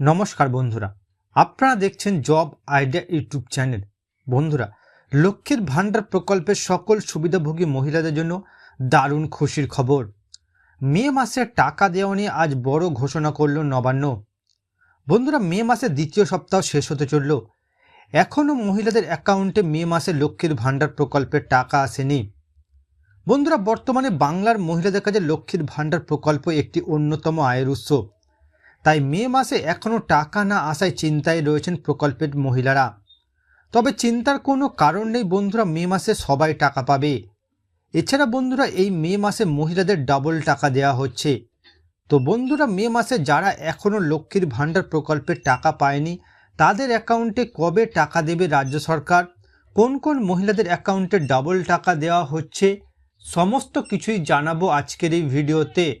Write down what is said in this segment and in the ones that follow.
নমস্কার বন্ধুরা। আপনারা দেখছেন জব আইডিয়া ইউটিউব চ্যানেল। বন্ধুরা, লক্ষ্মীর ভাণ্ডার প্রকল্পের সকল সুবিধাভোগী মহিলাদের জন্য দারুণ খুশির খবর। মে মাসে টাকা দেওয়া নিয়ে আজ বড় ঘোষণা করল নবান্ন। বন্ধুরা, মে মাসের দ্বিতীয় সপ্তাহ শেষ হতে চলল। এখনও মহিলাদের অ্যাকাউন্টে মে মাসে লক্ষ্মীর ভাণ্ডার প্রকল্পের টাকা আসেনি। বন্ধুরা, বর্তমানে বাংলার মহিলাদের কাছে লক্ষ্মীর ভাণ্ডার প্রকল্প একটি অন্যতম আয়ের উৎস। তাই মে মাসে এখনও টাকা না আসায় চিন্তায় রয়েছেন প্রকল্পের মহিলারা। তবে চিন্তার কোনো কারণ নেই বন্ধুরা, মে মাসে সবাই টাকা পাবে। এছাড়া বন্ধুরা, এই মে মাসে মহিলাদের ডাবল টাকা দেওয়া হচ্ছে। তো বন্ধুরা, মে মাসে যারা এখনও লক্ষ্মীর ভাণ্ডার প্রকল্পের টাকা পায়নি, তাদের অ্যাকাউন্টে কবে টাকা দেবে রাজ্য সরকার? কোন কোন মহিলাদের অ্যাকাউন্টে ডাবল টাকা দেওয়া হচ্ছে? সমস্ত কিছুই জানাব আজকের এই ভিডিওতে।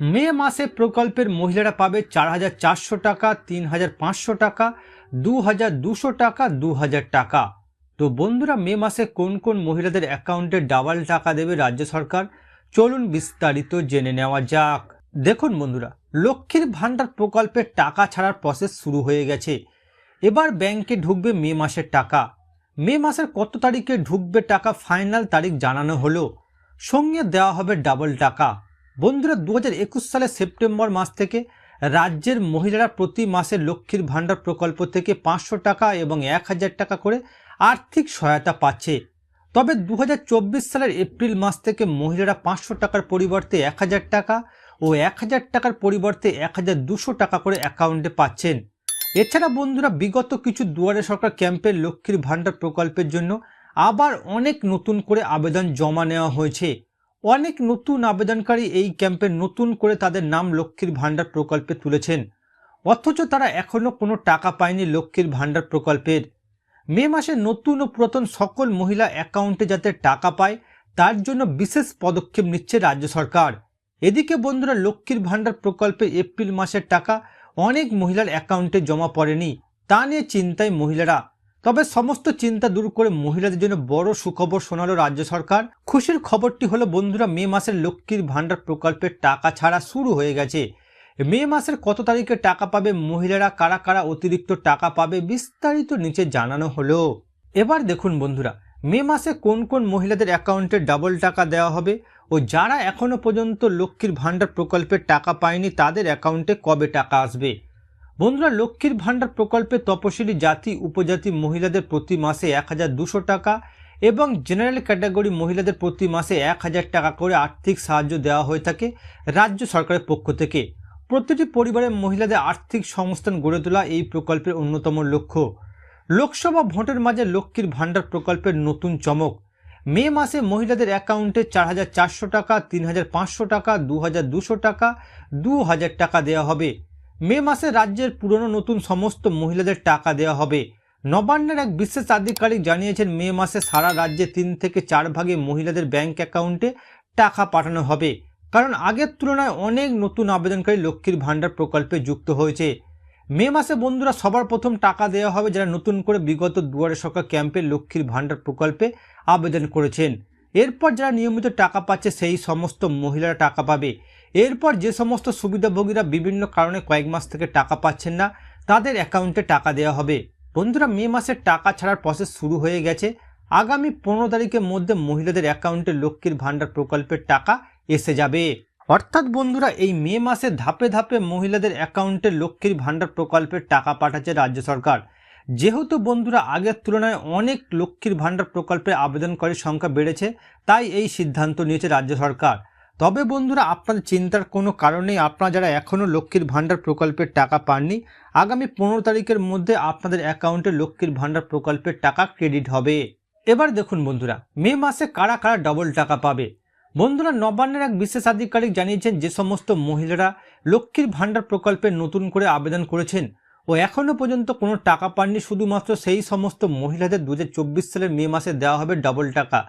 মে মাসে প্রকল্পের মহিলারা পাবে চার হাজার চারশো টাকা, তিন হাজার পাঁচশো টাকা, দু হাজার দুশো টাকা, দু হাজার টাকা। তো বন্ধুরা, মে মাসে কোন কোন মহিলাদের অ্যাকাউন্টে ডাবল টাকা দেবে রাজ্য সরকার? চলুন বিস্তারিত জেনে নেওয়া যাক। দেখুন বন্ধুরা, লক্ষ্মীর ভাণ্ডার প্রকল্পের টাকা ছাড়ার প্রসেস শুরু হয়ে গেছে। এবার ব্যাংকে ঢুকবে মে মাসের টাকা। মে মাসের কত তারিখে ঢুকবে টাকা ফাইনাল তারিখ জানানো হলো। সঙ্গে দেওয়া হবে ডাবল টাকা। বন্ধুরা দু সালের সেপ্টেম্বর মাস থেকে রাজ্যের মহিলারা প্রতি মাসে লক্ষ্মীর ভাণ্ডার প্রকল্প থেকে পাঁচশো টাকা এবং এক হাজার টাকা করে আর্থিক সহায়তা পাচ্ছে। তবে দু হাজার চব্বিশ সালের এপ্রিল মাস থেকে মহিলারা পাঁচশো টাকার পরিবর্তে এক হাজার টাকা ও এক হাজার টাকার পরিবর্তে এক হাজার দুশো টাকা করে অ্যাকাউন্টে পাচ্ছেন। এছাড়া বন্ধুরা, বিগত কিছু দুয়ারে সরকার ক্যাম্পের লক্ষ্মীর ভাণ্ডার প্রকল্পের জন্য আবার অনেক নতুন করে আবেদন জমা নেওয়া হয়েছে। অনেক নতুন আবেদনকারী এই ক্যাম্পে নতুন করে তাদের নাম লক্ষ্মীর ভাণ্ডার প্রকল্পে তুলেছেন। অথচ তারা এখনও কোনো টাকা পায়নি লক্ষ্মীর ভাণ্ডার প্রকল্পের। মে মাসে নতুন ও পুরাতন সকল মহিলা অ্যাকাউন্টে যাতে টাকা পায়, তার জন্য বিশেষ পদক্ষেপ নিচ্ছে রাজ্য সরকার। এদিকে বন্ধুরা, লক্ষ্মীর ভাণ্ডার প্রকল্পে এপ্রিল মাসের টাকা অনেক মহিলার অ্যাকাউন্টে জমা পড়েনি। তা নিয়ে চিন্তায় মহিলারা। তবে সমস্ত চিন্তা দূর করে মহিলাদের জন্য বড় সুখবর শোনালো রাজ্য সরকার। খুশির খবরটি হলো, বন্ধুরা, মে মাসের লক্ষ্মীর ভাণ্ডার প্রকল্পের টাকা ছাড়া শুরু হয়ে গেছে। মে মাসের কত তারিখে টাকা পাবে, মহিলারা কারা কারা অতিরিক্ত টাকা পাবে বিস্তারিত নিচে জানানো হলো। এবার দেখুন বন্ধুরা, মে মাসে কোন কোন মহিলাদের অ্যাকাউন্টে ডাবল টাকা দেওয়া হবে ও যারা এখনও পর্যন্ত লক্ষ্মীর ভাণ্ডার প্রকল্পের টাকা পায়নি তাদের অ্যাকাউন্টে কবে টাকা আসবে? বন্ধুরা, লক্ষ্মীর ভাণ্ডার প্রকল্পে তপশিলি জাতি, উপজাতি মহিলাদের প্রতি মাসে এক টাকা এবং জেনারেল ক্যাটাগরি মহিলাদের প্রতি মাসে এক হাজার টাকা করে আর্থিক সাহায্য দেওয়া হয়ে থাকে রাজ্য সরকারের পক্ষ থেকে। প্রতিটি পরিবারের মহিলাদের আর্থিক সংস্থান গড়ে তোলা এই প্রকল্পের অন্যতম লক্ষ্য। লোকসভা ভোটের মাঝে লক্ষ্মীর ভাণ্ডার প্রকল্পের নতুন চমক। মে মাসে মহিলাদের অ্যাকাউন্টে চার হাজার চারশো টাকা, তিন হাজার পাঁচশো টাকা, দু হাজার দুশো টাকা, দু হাজার টাকা দেওয়া হবে। মে মাসে রাজ্যের পুরনো নতুন সমস্ত মহিলাদের টাকা দেওয়া হবে। নবান্নের এক বিশেষ আধিকারিক জানিয়েছেন, মে মাসে সারা রাজ্যে তিন থেকে চার ভাগে মহিলাদের ব্যাংক অ্যাকাউন্টে টাকা পাঠানো হবে। কারণ আগের তুলনায় অনেক নতুন আবেদনকারী লক্ষ্মীর ভাণ্ডার প্রকল্পে যুক্ত হয়েছে। মে মাসে বন্ধুরা সবার প্রথম টাকা দেওয়া হবে যারা নতুন করে বিগত দুয়ারে সরকার ক্যাম্পে লক্ষ্মীর ভাণ্ডার প্রকল্পে আবেদন করেছেন। এরপর যারা নিয়মিত টাকা পাচ্ছে, সেই সমস্ত মহিলারা টাকা পাবে। এরপর যে সমস্ত সুবিধাভোগীরা বিভিন্ন কারণে কয়েক মাস থেকে টাকা পাচ্ছেন না, তাদের অ্যাকাউন্টে টাকা দেওয়া হবে। বন্ধুরা, মে মাসের টাকা ছাড়ার প্রসেস শুরু হয়ে গেছে। আগামী পনেরো তারিখের মধ্যে মহিলাদের অ্যাকাউন্টে লক্ষ্মীর ভাণ্ডার প্রকল্পের টাকা এসে যাবে। অর্থাৎ বন্ধুরা, এই মে মাসে ধাপে ধাপে মহিলাদের অ্যাকাউন্টে লক্ষ্মীর ভাণ্ডার প্রকল্পের টাকা পাঠাচ্ছে রাজ্য সরকার। যেহেতু বন্ধুরা, আগের তুলনায় অনেক লক্ষ্মীর ভাণ্ডার প্রকল্পে আবেদনকারীর সংখ্যা বেড়েছে, তাই এই সিদ্ধান্ত নিয়েছে রাজ্য সরকার। তবে বন্ধুরা, আপনাদের চিন্তার কোনো কারণেই আপনারা যারা এখনও লক্ষ্মীর ভাণ্ডার প্রকল্পের টাকা পাননি, আগামী পনেরো তারিখের মধ্যে আপনাদের অ্যাকাউন্টে লক্ষ্মীর ভাণ্ডার প্রকল্পের টাকা ক্রেডিট হবে। এবার দেখুন বন্ধুরা, মে মাসে কারা কারা ডবল টাকা পাবে? বন্ধুরা, নবান্নের এক বিশেষ আধিকারিক জানিয়েছেন, যে সমস্ত মহিলারা লক্ষ্মীর ভাণ্ডার প্রকল্পে নতুন করে আবেদন করেছেন ও এখনও পর্যন্ত কোনো টাকা পাননি। শুধুমাত্র সেই সমস্ত মহিলাদের দু হাজার চব্বিশ সালের মে মাসে দেওয়া হবে ডবল টাকা।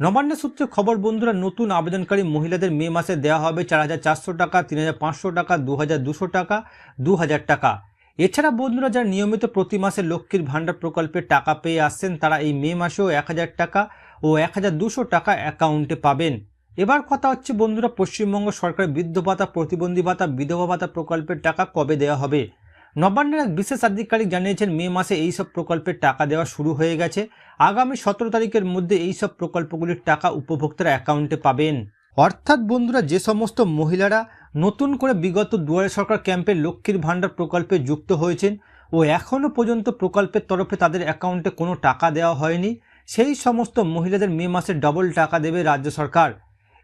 নবান্ন সূত্রে খবর, বন্ধুরা, নতুন আবেদনকারী মহিলাদের মে মাসে দেওয়া হবে চার হাজার চারশো টাকা, তিন হাজার পাঁচশো টাকা, দু হাজার দুশো টাকা, দু হাজার টাকা। এছাড়া, বন্ধুরা, যারা নিয়মিত প্রতি মাসে লক্ষ্মীর ভাণ্ডার প্রকল্পে টাকা পেয়ে আসছেন, তারা এই মে মাসেও এক হাজার টাকা ও এক হাজার দুশো টাকা অ্যাকাউন্টে পাবেন। এবার কথা হচ্ছে, বন্ধুরা, পশ্চিমবঙ্গ সরকারের বৃদ্ধ ভাতা, প্রতিবন্ধী ভাতা, বিধবা ভাতা প্রকল্পের টাকা কবে দেওয়া হবে? নবান্নের এক বিশেষ আধিকারিক জানিয়েছেন, মে মাসে এই সব প্রকল্পের টাকা দেওয়া শুরু হয়ে গেছে। আগামী সতেরো তারিখের মধ্যে এই সব প্রকল্পগুলির টাকা উপভোক্তার অ্যাকাউন্টে পাবেন। অর্থাৎ বন্ধুরা, যে সমস্ত মহিলারা নতুন করে বিগত দুয়ারে সরকার ক্যাম্পে লক্ষ্মীর ভাণ্ডার প্রকল্পে যুক্ত হয়েছেন ও এখনও পর্যন্ত প্রকল্পের তরফে তাদের অ্যাকাউন্টে কোনো টাকা দেওয়া হয়নি, সেই সমস্ত মহিলাদের মে মাসে ডবল টাকা দেবে রাজ্য সরকার।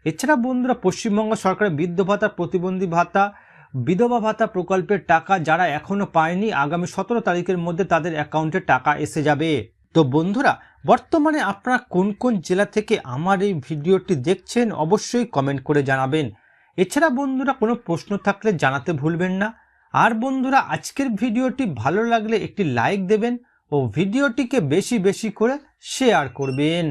এছাড়া বন্ধুরা, পশ্চিমবঙ্গ সরকারের বৃদ্ধ ভাতা প্রতিবন্ধী ভাতা বিধবা ভাতা প্রকল্পের টাকা যারা এখনও পায়নি, আগামী সতেরো তারিখের মধ্যে তাদের অ্যাকাউন্টে টাকা এসে যাবে। তো বন্ধুরা, বর্তমানে আপনারা কোন কোন জেলা থেকে আমার এই ভিডিওটি দেখছেন অবশ্যই কমেন্ট করে জানাবেন। এছাড়া বন্ধুরা, কোনো প্রশ্ন থাকলে জানাতে ভুলবেন না। আর বন্ধুরা, আজকের ভিডিওটি ভালো লাগলে একটি লাইক দেবেন ও ভিডিওটিকে বেশি বেশি করে শেয়ার করবেন।